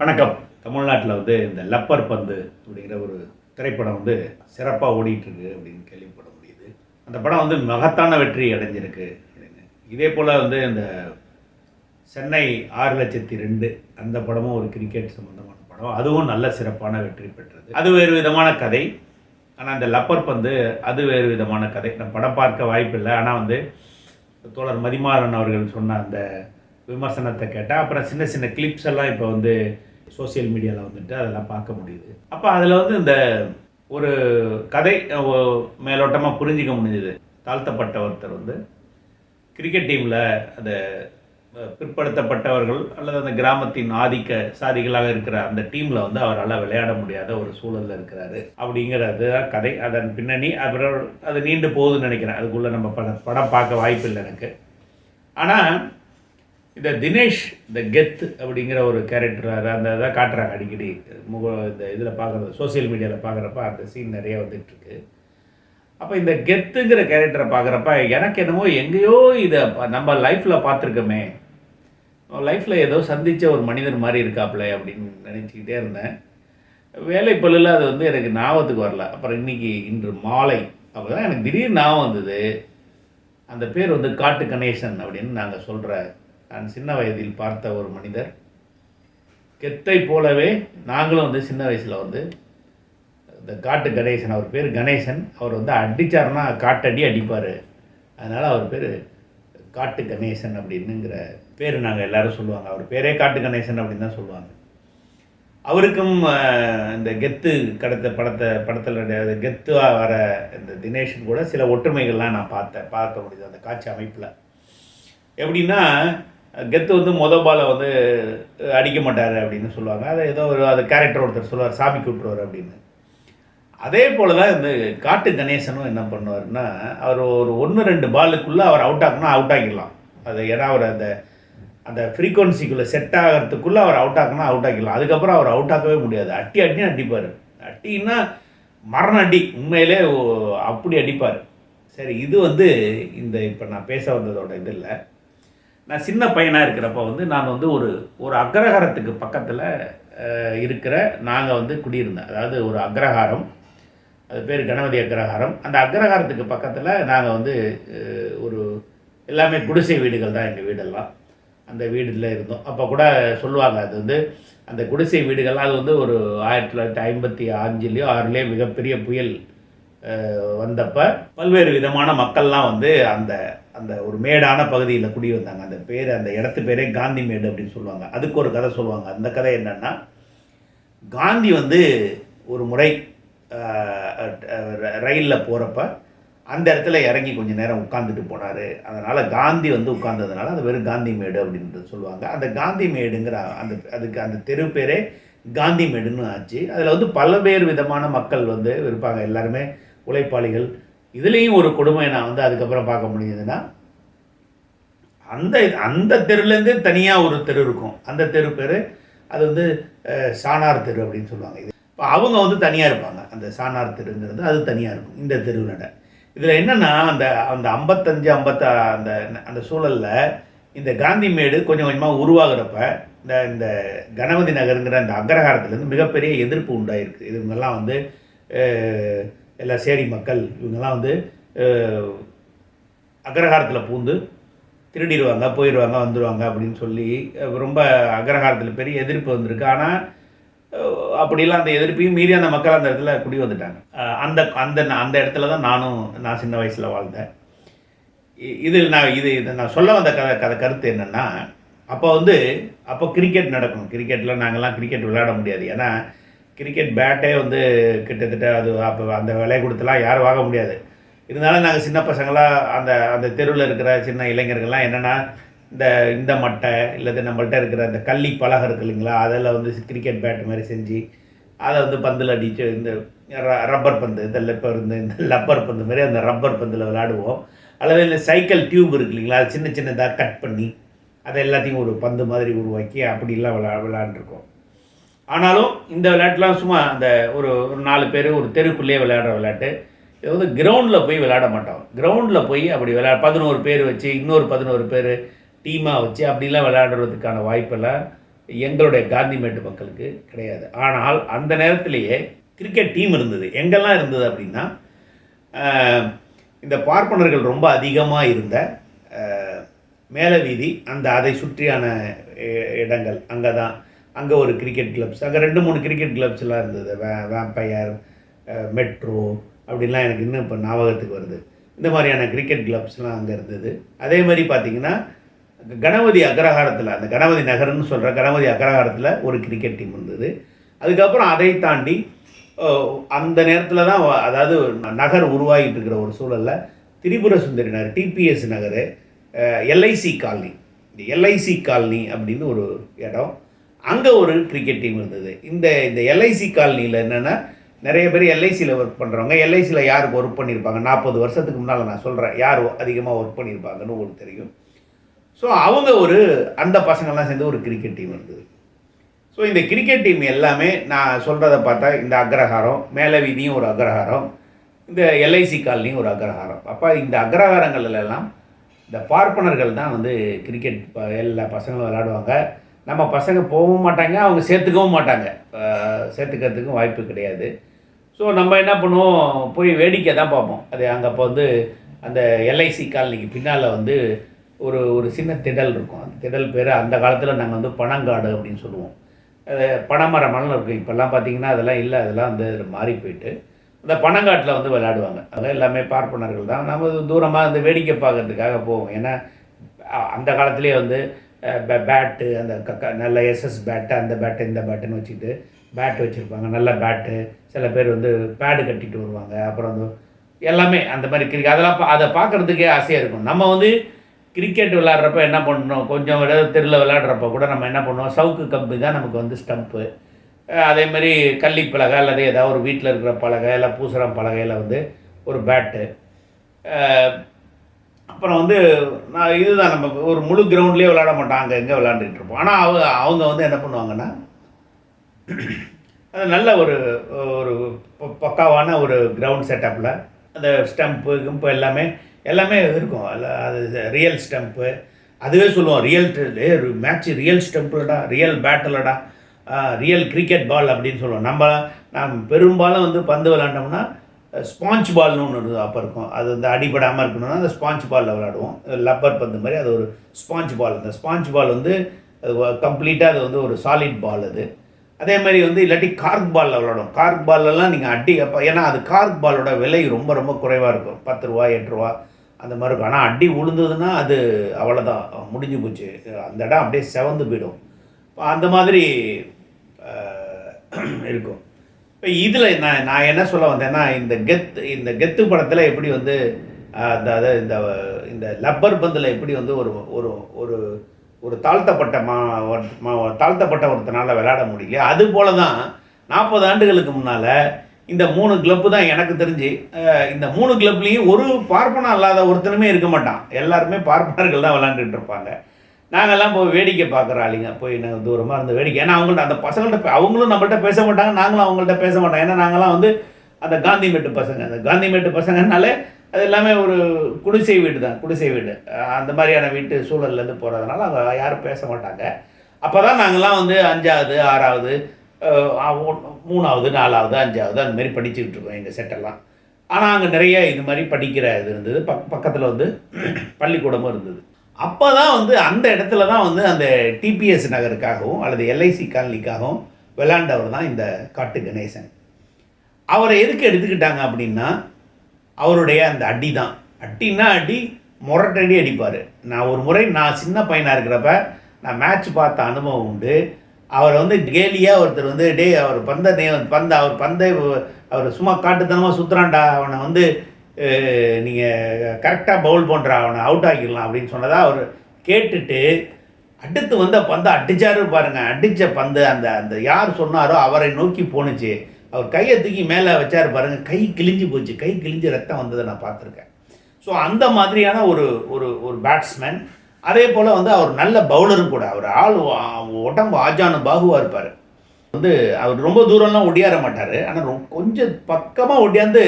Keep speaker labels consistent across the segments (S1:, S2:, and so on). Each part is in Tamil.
S1: வணக்கம். தமிழ்நாட்டில் வந்து இந்த லப்பர் பந்து அப்படிங்கிற ஒரு திரைப்படம் வந்து சிறப்பாக ஓடிட்டுருக்கு அப்படின்னு கேள்விப்பட முடியுது. அந்த படம் வந்து மகத்தான வெற்றி அடைஞ்சிருக்கு. அப்படின்னு இதே போல் வந்து இந்த சென்னை ஆறு லட்சத்தி ரெண்டு அந்த படமும் ஒரு கிரிக்கெட் சம்மந்தமான படம். அதுவும் நல்ல சிறப்பான வெற்றி பெற்றது. அது வேறு விதமான கதை. ஆனால் அந்த லப்பர் பந்து அது வேறு விதமான கதை. நான் படம் பார்க்க வாய்ப்பில்லை ஆனால் வந்து தோழர் மதிமாறன் அவர்கள் சொன்ன அந்த விமர்சனத்தை கேட்டால் அப்புறம் சின்ன சின்ன கிளிப்ஸ் எல்லாம் இப்போ வந்து சோஷியல் மீடியாவில் வந்துட்டு அதெல்லாம் பார்க்க முடியுது. அப்போ அதில் வந்து இந்த ஒரு கதை மேலோட்டமாக புரிஞ்சிக்க முடிஞ்சுது. தாழ்த்தப்பட்ட ஒருத்தர் வந்து கிரிக்கெட் டீமில் அந்த பிற்படுத்தப்பட்டவர்கள் அல்லது அந்த கிராமத்தின் ஆதிக்க சாதிகளாக இருக்கிற அந்த டீமில் வந்து அவரால் விளையாட முடியாத ஒரு சூழலில் இருக்கிறாரு. அப்படிங்கிறது தான் கதை. அதன் பின்னணி அப்புறம் அது நீண்டு போகுதுன்னு நினைக்கிறேன். அதுக்குள்ளே நம்ம படம் படம் பார்க்க வாய்ப்பில்லை எனக்கு. ஆனால் இந்த தினேஷ் இந்த கெத்து அப்படிங்கிற ஒரு கேரக்டர் அந்த இதை காட்டுறாங்க அடிக்கடி. முக இந்த இதில் பார்க்குறது சோஷியல் மீடியாவில் பார்க்குறப்ப அந்த சீன் நிறைய வந்துட்டுருக்கு. அப்போ இந்த கெத்துங்கிற கேரக்டரை பார்க்குறப்ப எனக்கு என்னமோ எங்கேயோ இதை நம்ம லைஃப்பில் பார்த்துருக்கோமே. லைஃப்பில் ஏதோ சந்தித்த ஒரு மனிதர் மாதிரி இருக்காப்புல அப்படின்னு நினச்சிக்கிட்டே இருந்தேன். வேலை பல்லில் அது வந்து எனக்கு ஞாபகத்துக்கு வரல. அப்புறம் இன்னைக்கு இன்று மாலை அப்போ தான் எனக்கு திடீர்னு ஞாபகம் வந்தது. அந்த பேர் வந்து காட்டு கணேசன் அப்படின்னு நாங்கள் சொல்கிற நான் சின்ன வயதில் பார்த்த ஒரு மனிதர். கெத்தை போலவே நாங்களும் வந்து சின்ன வயசில் வந்து இந்த காட்டு கணேசன் அவர் பேர் கணேசன். அவர் வந்து அடித்தார்னா காட்டடி அடிப்பார். அதனால் அவர் பேர் காட்டு கணேசன் அப்படின்னுங்கிற பேர் நாங்கள் எல்லாரும் சொல்லுவாங்க. அவர் பேரே காட்டு கணேசன் அப்படின்னு தான் சொல்லுவாங்க. அவருக்கும் இந்த கெத்து கடத்த படத்தை படத்தில் கெத்துவாக வர இந்த தினேஷன் கூட சில ஒற்றுமைகள்லாம் நான் பார்த்தேன் பார்க்க முடியுது அந்த காட்சி அமைப்பில். எப்படின்னா கெத்து வந்து மொத பாலை வந்து அடிக்க மாட்டார் அப்படின்னு சொல்லுவாங்க. அதை ஏதோ ஒரு அது கேரக்டர் ஒருத்தர் சொல்லுவார் சாமி கூப்பிட்டுருவார் அப்படின்னு. அதே போல் தான் இந்த காட்டு கணேசனும் என்ன பண்ணுவார்னா அவர் ஒரு ஒன்று ரெண்டு பாலுக்குள்ளே அவர் அவுட் ஆகணும்னா அவுட் ஆகிடலாம் அது ஏன்னா அவர் அந்த அந்த ஃப்ரீக்வன்சிக்குள்ளே செட் ஆகிறதுக்குள்ளே அவர் அவுட் ஆகணும்னா அவுட் ஆகிடலாம் அதுக்கப்புறம் அவர் அவுட் ஆகவே முடியாது. அட்டி அட்டி அடிப்பார். அட்டின்னா மரண அடி. உண்மையிலே ஓ- அப்படி அடிப்பார். சரி இது வந்து இந்த இப்போ நான் பேச வந்ததோட இது இல்லை. நான் சின்ன பையனாக இருக்கிறப்ப வந்து நான் வந்து ஒரு ஒரு அக்ரஹாரத்துக்கு பக்கத்தில் இருக்கிற நாங்கள் வந்து குடியிருந்தேன் அதாவது ஒரு அக்ரஹாரம் அது பேர் கணபதி அக்ரஹாரம். அந்த அக்ரஹாரத்துக்கு பக்கத்தில் நாங்கள் வந்து ஒரு எல்லாமே குடிசை வீடுகள் தான் எங்கள் வீடெல்லாம். அந்த வீடில் இருந்தோம். அப்போ கூட சொல்லுவாங்க அது வந்து அந்த குடிசை வீடுகள்லாம் அது வந்து ஒரு ஆயிரத்தி தொள்ளாயிரத்தி ஐம்பத்தி அஞ்சுலேயோ ஆறுலேயோ மிகப்பெரிய புயல் வந்தப்போ பல்வேறு விதமான மக்கள்லாம் வந்து அந்த அந்த ஒரு மேடான பகுதியில் குடி வந்தாங்க. அந்த பேர் அந்த இடத்து பேரே காந்தி மேடு அப்படின்னு சொல்லுவாங்க. அதுக்கு ஒரு கதை சொல்லுவாங்க. அந்த கதை என்னென்னா காந்தி வந்து ஒரு முறை ரயிலில் போகிறப்ப அந்த இடத்துல இறங்கி கொஞ்சம் நேரம் உட்காந்துட்டு போனார். அதனால் காந்தி வந்து உட்கார்ந்ததுனால அது வெறும் காந்தி மேடு அப்படின்றது சொல்லுவாங்க. அந்த காந்தி மேடுங்கிற அந்த அதுக்கு அந்த தெரு பேரே காந்தி மேடுன்னு ஆச்சு. அதில் வந்து பல்வேறு விதமான மக்கள் வந்து இருப்பாங்க. எல்லாருமே உழைப்பாளிகள் இதுலேயும் ஒரு கொடுமையை நான் வந்து அதுக்கப்புறம் பார்க்க முடியுதுன்னா அந்த அந்த தெருலேருந்து தனியாக ஒரு தெரு இருக்கும். அந்த தெரு பேர் அது வந்து சாணார் தெரு அப்படின்னு சொல்லுவாங்க. இது இப்போ அவங்க வந்து தனியாக இருப்பாங்க. அந்த சாணார் தெருங்கிறது அது தனியாக இருக்கும். இந்த தெருவில் இதில் என்னென்னா அந்த அந்த ஐம்பத்தஞ்சு ஐம்பத்தா அந்த அந்த சூழலில் இந்த காந்தி மேடு கொஞ்சம் கொஞ்சமாக உருவாகிறப்ப இந்த இந்த கணபதி நகருங்கிற அந்த அக்ரஹாரத்துலேருந்து மிகப்பெரிய எதிர்ப்பு உண்டாயிருக்கு. இதுங்கெல்லாம் வந்து எல்லாம் சேரி மக்கள் இவங்கெல்லாம் வந்து அக்ரஹாரத்தில் பூந்து திருடிடுவாங்க போயிடுவாங்க வந்துடுவாங்க அப்படின்னு சொல்லி ரொம்ப அக்ரஹாரத்தில் பெரிய எதிர்ப்பு வந்திருக்கு. ஆனால் அப்படிலாம் அந்த எதிர்ப்பையும் மீறி அந்த மக்கள் அந்த இடத்துல குடி வந்துட்டாங்க. அந்த அந்த அந்த இடத்துல தான் நானும் நான் சின்ன வயசில் வாழ்ந்தேன். இ- இது நான் இது இதை நான் சொல்ல வந்த கதை கதை கருத்து என்னென்னா அப்போ வந்து அப்போ கிரிக்கெட் நடக்கும் கிரிக்கெட்டில் நாங்கள்லாம் கிரிக்கெட் விளையாட முடியாது. ஏன்னா கிரிக்கெட் பேட்டே வந்து கிட்டத்தட்ட அது அப்போ அந்த விலை கொடுத்துலாம் யாரும் வாங்க முடியாது. இருந்தாலும் நாங்கள் சின்ன பசங்களாம் அந்த அந்த தெருவில் இருக்கிற சின்ன இளைஞர்கள்லாம் என்னென்னா இந்த இந்த மட்டை இல்லது நம்மள்கிட்ட இருக்கிற அந்த கள்ளி பலகை இருக்கு இல்லைங்களா அதில் வந்து கிரிக்கெட் பேட் மாதிரி செஞ்சு அதை வந்து பந்தில் அடித்து இந்த ர- ரப்பர் பந்து இந்த லெப்பர் இந்த இந்த லப்பர் பந்து மாதிரி அந்த ரப்பர் பந்தில் விளாடுவோம் அல்லது இந்த சைக்கிள் டியூப் இருக்கு இல்லைங்களா அது சின்ன சின்னதாக கட் பண்ணி அதை எல்லாத்தையும் ஒரு பந்து மாதிரி உருவாக்கி அப்படிலாம் விளா விளாண்டுருக்கோம் ஆனாலும் இந்த விளையாட்டுலாம் சும்மா அந்த ஒரு ஒரு நாலு பேர் ஒரு தெருக்குள்ளேயே விளையாடுற விளையாட்டு. இது வந்து கிரவுண்டில் போய் விளையாட மாட்டோம். கிரவுண்டில் போய் அப்படி விளையா பதினோரு பேர் வச்சு இன்னொரு பதினோரு பேர் டீமாக வச்சு அப்படிலாம் விளையாடுறதுக்கான வாய்ப்பெல்லாம் எங்களுடைய காந்திமேட்டு மக்களுக்கு கிடையாது. ஆனால் அந்த நேரத்திலேயே கிரிக்கெட் டீம் இருந்தது. எங்கெல்லாம் இருந்தது அப்படின்னா இந்த பார்ப்பனர்கள் ரொம்ப அதிகமாக இருந்த ஆஹ், மேலவீதி அந்த அதை சுற்றியான இடங்கள் அங்கே தான் அங்கே ஒரு கிரிக்கெட் கிளப்ஸ் அங்கே ரெண்டு மூணு கிரிக்கெட் கிளப்ஸ்லாம் இருந்தது. வே வேம்பயர் மெட்ரோ அப்படின்லாம் எனக்கு இன்னும் இப்போ ஞாபகத்துக்கு வருது. இந்த மாதிரியான கிரிக்கெட் கிளப்ஸ்லாம் அங்கே இருந்தது. அதே மாதிரி பார்த்திங்கன்னா கணபதி அக்ரஹாரத்தில் அந்த கணபதி நகர்னு சொல்கிற கணபதி அக்ரஹாரத்தில் ஒரு கிரிக்கெட் டீம் இருந்தது. அதுக்கப்புறம் அதை தாண்டி அந்த நேரத்தில் தான் அதாவது நகர் உருவாகிட்டு இருக்கிற ஒரு சூழலில் Tripura Sundari Nagar TPS Nagar LIC colony. இந்த எல்ஐசி காலனி அப்படின்னு ஒரு இடம். அங்கே ஒரு கிரிக்கெட் டீம் இருந்தது. இந்த இந்த எல்ஐசி காலனியில் என்னென்னா நிறைய பேர் எல்ஐசியில் ஒர்க் பண்ணுறவங்க எல்ஐசியில் யாருக்கு ஒர்க் பண்ணியிருப்பாங்க நாற்பது வருஷத்துக்கு முன்னால் நான் சொல்கிறேன் யார் அதிகமாக ஒர்க் பண்ணியிருப்பாங்கன்னு உங்களுக்கு தெரியும். ஸோ அவங்க ஒரு அந்த பசங்கள்லாம் சேர்ந்து ஒரு கிரிக்கெட் டீம் இருந்தது. ஸோ இந்த கிரிக்கெட் டீம் எல்லாமே நான் சொல்கிறத பார்த்தா இந்த அக்ரஹாரம் மேலே வீதியும் ஒரு அக்ரஹாரம் இந்த எல்ஐசி காலனியும் ஒரு அக்ரஹாரம். அப்போ இந்த அக்ரஹாரங்கள்ல எல்லாம் இந்த பார்ப்பனர்கள் தான் வந்து கிரிக்கெட் ப- எல்லா பசங்களும் விளாடுவாங்க நம்ம பசங்க போகவும் மாட்டாங்க அவங்க சேர்த்துக்கவும் மாட்டாங்க. சேர்த்துக்கிறதுக்கும் வாய்ப்பு கிடையாது. ஸோ நம்ம என்ன பண்ணுவோம்? போய் வேடிக்கை தான் பார்ப்போம். அது அங்கே அப்போ வந்து அந்த எல்ஐசி காலனிக்கு பின்னால் வந்து ஒரு ஒரு சின்ன திடல் இருக்கும். அந்த திடல் பேர் அந்த காலத்தில் நாங்கள் வந்து பனங்காடு அப்படின்னு சொல்லுவோம். அது பனைமரமெல்லாம் இருக்கும் இப்போல்லாம் பார்த்தீங்கன்னா அதெல்லாம் இல்லை. அதெல்லாம் வந்து மாறி போயிட்டு அந்த பனங்காட்டில் வந்து விளையாடுவாங்க. அதெல்லாம் எல்லாமே பார்ப்பனர்கள் தான். நம்ம தூரமாக அந்த வேடிக்கை பார்க்கறதுக்காக போவோம். ஏன்னா அந்த காலத்திலே வந்து பேட்டு அந்த கக்க நல்ல எஸ்எஸ் பேட்டு அந்த பேட்டு இந்த பேட்டுன்னு வச்சுக்கிட்டு பேட் வச்சுருப்பாங்க. நல்ல பேட்டு சில பேர் வந்து பேடு கட்டிட்டு வருவாங்க. அப்புறம் வந்து எல்லாமே அந்த மாதிரி கிரிக்கெட் அதெல்லாம் பா- அதை பார்க்குறதுக்கே ஆசையாக இருக்கும். நம்ம வந்து கிரிக்கெட் விளாட்றப்ப என்ன பண்ணணும்? கொஞ்சம் ஏதாவது தெருவில் விளாட்றப்ப கூட நம்ம என்ன பண்ணுவோம்? சவுக்கு கம்பி தான் நமக்கு வந்து ஸ்டம்ப்பு அதே மாதிரி கள்ளி பலகை அல்லது ஏதாவது ஒரு வீட்டில் இருக்கிற பலகை இல்லை பூசரம் பலகையில் வந்து ஒரு பேட்டு அப்புறம் வந்து நான் இதுதான் நம்ம ஒரு முழு கிரவுண்ட்லேயே விளையாட மாட்டோம். அங்கே எங்கே விளாண்டுட்டு இருப்போம். ஆனால் அவங்க அவங்க வந்து என்ன பண்ணுவாங்கன்னா அது நல்ல ஒரு ஒரு ப- பக்காவான ஒரு கிரவுண்ட் செட்டப்பில் அந்த ஸ்டம்ப்பு கிம்பு எல்லாமே எல்லாமே இருக்கும். அது ரியல் ஸ்டம்ப்பு அதுவே சொல்லுவோம் ரியல் மேட்ச் ரியல் ஸ்டம்ப்லடா ரியல் பேட்டிலடா ரியல் கிரிக்கெட் பால் அப்படின்னு சொல்லுவோம். நம்ம நாம் பெரும்பாலும் வந்து பந்து விளாண்டோம்னா ஸ்பாஞ்ச் பால்னு ஒன்று அப்போ இருக்கும். அது வந்து அடிபடாமல் இருக்கணும்னா அந்த ஸ்பாஞ்ச் பாலில் விளாடுவோம் லப்பர் பந்து மாதிரி அது ஒரு ஸ்பாஞ்ச் பால் அந்த ஸ்பாஞ்ச் பால் வந்து அது கம்ப்ளீட்டாக அது வந்து ஒரு சாலிட் பால் அது. அதே மாதிரி வந்து இல்லாட்டி கார்க் பாலில் விளாடும் கார்க் பால்லலாம் நீங்கள் அடி அப்போ ஏன்னா அது கார்க் பாலோட விலை ரொம்ப ரொம்ப குறைவாக இருக்கும். பத்து ரூபா எட்டு ரூபா அந்த மாதிரி இருக்கும். ஆனால் அடி உளுந்ததுன்னா அது அவ்வளோதான் முடிஞ்சு போச்சு. அந்த இடம் அப்படியே செவந்து போயிடும். அந்த மாதிரி இருக்கும். இப்போ இதில் நான் நான் என்ன சொல்ல வந்தேன்னா இந்த கெத் இந்த கெத்து படத்தில் எப்படி வந்து அந்த இந்த இந்த லப்பர் பந்தில் எப்படி வந்து ஒரு ஒரு ஒரு ஒரு தாழ்த்தப்பட்ட மா மா- தாழ்த்தப்பட்ட ஒருத்தனால விளையாட முடியல அது போல தான் நாற்பது ஆண்டுகளுக்கு முன்னால் இந்த மூணு கிளப்பு தான் எனக்கு தெரிஞ்சு இந்த மூணு கிளப்லேயும் ஒரு பார்ப்பனம் இல்லாத ஒருத்தனுமே இருக்க மாட்டான். எல்லாருமே பார்ப்பனர்கள் தான் விளாண்டுட்டு இருப்பாங்க. நாங்கள்லாம் போய் வேடிக்கை பார்க்குற ஆளுங்க. போய் நாங்கள் தூரமாக இருந்த வேடிக்கை. ஏன்னா அவங்கள்ட்ட அந்த பசங்கள்ட்ட அவங்களும் நம்மள்ட்ட பேச மாட்டாங்க நாங்களும் அவங்கள்ட்ட பேச மாட்டோம். ஏன்னா நாங்களாம் வந்து அந்த காந்தி மேட்டு பசங்க. அந்த காந்தி மேட்டு பசங்கனாலே அது எல்லாமே ஒரு குடிசை வீடு தான் குடிசை வீடு. அந்த மாதிரியான வீட்டு சூழல்லேருந்து போகிறதுனால அவங்க யாரும் பேச மாட்டாங்க. அப்போ தான் நாங்கள்லாம் வந்து அஞ்சாவது ஆறாவது மூணாவது நாலாவது அஞ்சாவது அந்த மாதிரி படிச்சுக்கிட்டு இருக்கோம் எங்கள் செட்டெல்லாம் ஆனால் அங்கே நிறைய இது மாதிரி படிக்கிற இது இருந்தது. பக் பக்கத்தில் வந்து பள்ளிக்கூடமும் இருந்தது. அப்போ தான் வந்து அந்த இடத்துல தான் வந்து அந்த டிபிஎஸ் நகருக்காகவும் அல்லது எல்ஐசி காலனிக்காகவும் விளாண்டவர் தான் இந்த காட்டு கணேசன். அவரை எதுக்கு எடுத்துக்கிட்டாங்க அப்படின்னா அவருடைய அந்த அடி தான். அடின்னா அடி முரட்டடி அடிப்பார். நான் ஒரு முறை நான் சின்ன பையனாக இருக்கிறப்ப நான் மேட்ச் பார்த்த அனுபவம் உண்டு. அவரை வந்து கேலியாக ஒருத்தர் வந்து டே அவர் பந்த பந்த அவர் பந்தை அவர் சும்மா காட்டுத்தனமாக சுற்றுறான்டா அவனை வந்து நீங்கள் கரெக்டாக பவுல் பண்ணுற அவனை அவுட் ஆக்கிடலாம் அப்படின்னு சொன்னதாக அவர் கேட்டுட்டு அடுத்து வந்த பந்தை அடித்தாரு பாருங்க. அடித்த பந்து அந்த அந்த யார் சொன்னாரோ அவரை நோக்கி போணுச்சு. அவர் கையை தூக்கி மேலே வச்சார் பாருங்க. கை கிழிஞ்சு போச்சு. கை கிழிஞ்சு ரத்தம் வந்ததை நான் பார்த்துருக்கேன். ஸோ அந்த மாதிரியான ஒரு ஒரு ஒரு பேட்ஸ்மேன் அதே போல் வந்து அவர் நல்ல பவுலரும் கூட. அவர் ஆள் உடம்பு ஆஜானு பாகுவாக இருப்பார். வந்து அவர் ரொம்ப தூரம்லாம் ஒடியாற மாட்டார். ஆனால் கொஞ்சம் பக்கமாக ஒடியாந்து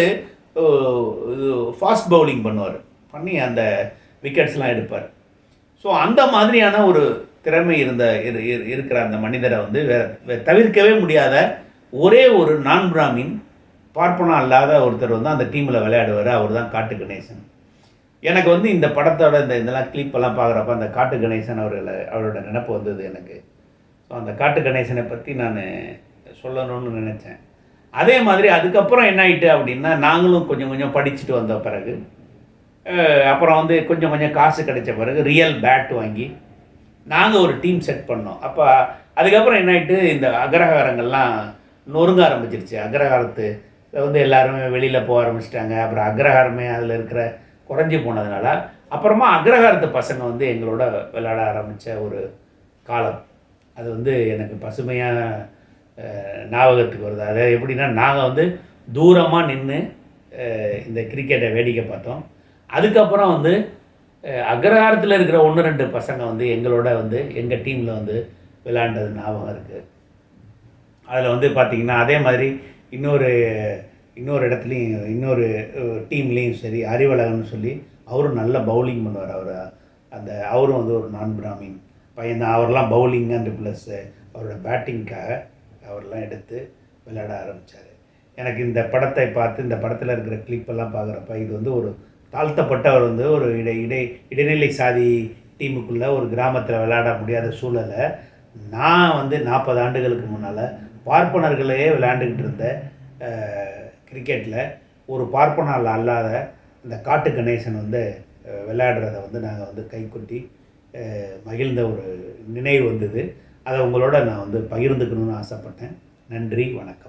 S1: ஃபாஸ்ட் பவுலிங் பண்ணுவார். பண்ணி அந்த விக்கெட்ஸ்லாம் எடுப்பார். ஸோ அந்த மாதிரியான ஒரு திறமை இருந்த இரு- இரு- இருக்கிற அந்த மனிதரை வந்து வேற தவிர்க்கவே முடியாத ஒரே ஒரு நான் பிராமின் பார்ப்பனம் அல்லாத ஒருத்தர் வந்து அந்த டீமில் விளையாடுவார். அவர் தான் காட்டு கணேசன். எனக்கு வந்து இந்த படத்தோட இந்த இதெல்லாம் கிளிப்பெல்லாம் பார்க்குறப்ப அந்த காட்டு கணேசன் அவர்களை அவரோட நினப்பு வந்தது எனக்கு. ஸோ அந்த காட்டு கணேசனை பற்றி நான் சொல்லணும்னு நினச்சேன். அதே மாதிரி அதுக்கப்புறம் என்ன ஆயிட்டு அப்படின்னா நாங்களும் கொஞ்சம் கொஞ்சம் படிச்சுட்டு வந்த பிறகு அப்புறம் வந்து கொஞ்சம் கொஞ்சம் காசு கிடைச்ச பிறகு ரியல் பேட் வாங்கி நாங்கள் ஒரு டீம் செட் பண்ணோம். அப்போ அதுக்கப்புறம் என்ன ஆயிட்டு இந்த அக்ரஹாரங்கள்லாம் நொறுங்க ஆரம்பிச்சிருச்சு. அக்ரஹாரத்து வந்து எல்லாருமே வெளியில் போக ஆரம்பிச்சிட்டாங்க. அப்புறம் அக்ரஹாரமே அதில் இருக்கிற குறைஞ்சி போனதுனால அப்புறமா அக்ரஹாரத்து பசங்க வந்து எங்களோட விளையாட ஆரம்பித்த ஒரு காலம். அது வந்து எனக்கு பசுமையாக ஞாபகத்துக்கு வருது. அது எப்படின்னா நாங்கள் வந்து தூரமாக நின்று இந்த கிரிக்கெட்டை வேடிக்கை பார்த்தோம். அதுக்கப்புறம் வந்து அக்ரஹாரத்தில் இருக்கிற ஒன்று ரெண்டு பசங்க வந்து எங்களோட வந்து எங்கள் டீமில் வந்து விளையாண்டது ஞாபகம் இருக்குது அதில் வந்து பார்த்திங்கன்னா அதே மாதிரி இன்னொரு இன்னொரு இடத்துலையும் இன்னொரு டீம்லேயும் சரி அறிவழகன்னு சொல்லி அவரும் நல்ல பவுலிங் பண்ணுவார். அவர் அந்த அவரும் வந்து ஒரு நான் பிராமின் பையன் தான் அவர்லாம் பவுலிங் அண்ட் ப்ளஸ்ஸு அவரோட பேட்டிங்க்காக அவர்லாம் எடுத்து விளையாட ஆரம்பித்தார் எனக்கு இந்த படத்தை பார்த்து இந்த படத்தில் இருக்கிற கிளிப்பெல்லாம் பார்க்குறப்ப இது வந்து ஒரு தாழ்த்தப்பட்டவர் வந்து ஒரு இடை இடை இடைநிலை சாதி டீமுக்குள்ளே ஒரு கிராமத்தில் விளையாட முடியாத சூழலை நான் வந்து நாற்பது ஆண்டுகளுக்கு முன்னால் பார்ப்பனர்களே விளையாண்டுக்கிட்டு இருந்த கிரிக்கெட்டில் ஒரு பார்ப்பனால் அல்லாத இந்த காட்டு கணேசன் வந்து விளையாடுறத வந்து நாங்கள் வந்து கைக்குட்டி மகிழ்ந்த ஒரு நினைவு வந்தது. அதை உங்களோட நான் வந்து பகிர்ந்துக்கணும்னு ஆசைப்பட்டேன். நன்றி வணக்கம்.